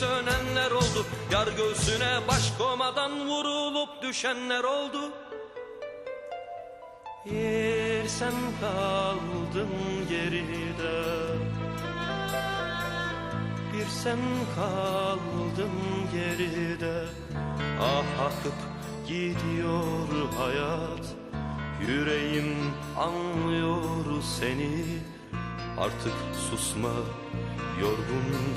sönenler oldu. Yar göğsüne baş komadan vurulup düşenler oldu. Yer sen kaldın geride. Bir sen kaldın geride. Ah akıp gidiyor hayat. Yüreğim anlıyor seni. Artık susma yorgun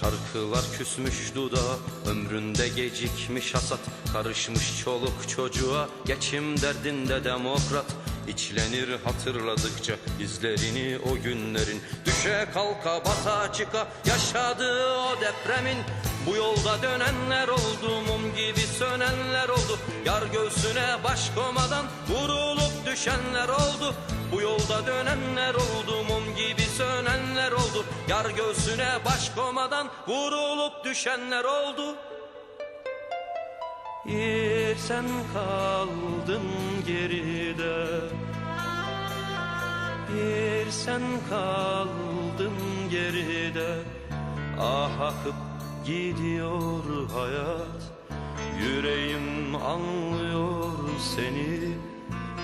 Şarkılar küsmüş dudağa Ömründe gecikmiş hasat. Karışmış çoluk çocuğa Geçim derdinde demokrat. İçlenir hatırladıkça izlerini o günlerin. Düşe kalka bata çıka Yaşadığı o depremin. Bu yolda dönenler oldu Mum gibi sönenler oldu. Yar göğsüne baş komadan Vurulup düşenler oldu. Bu yolda dönenler oldu mum gibi sönenler oldu. Yar göğsüne baş komadan vurulup düşenler oldu. Yer sen kaldın geride. Yer sen kaldın geride. Ah akıp gidiyor hayat. Yüreğim anlıyor seni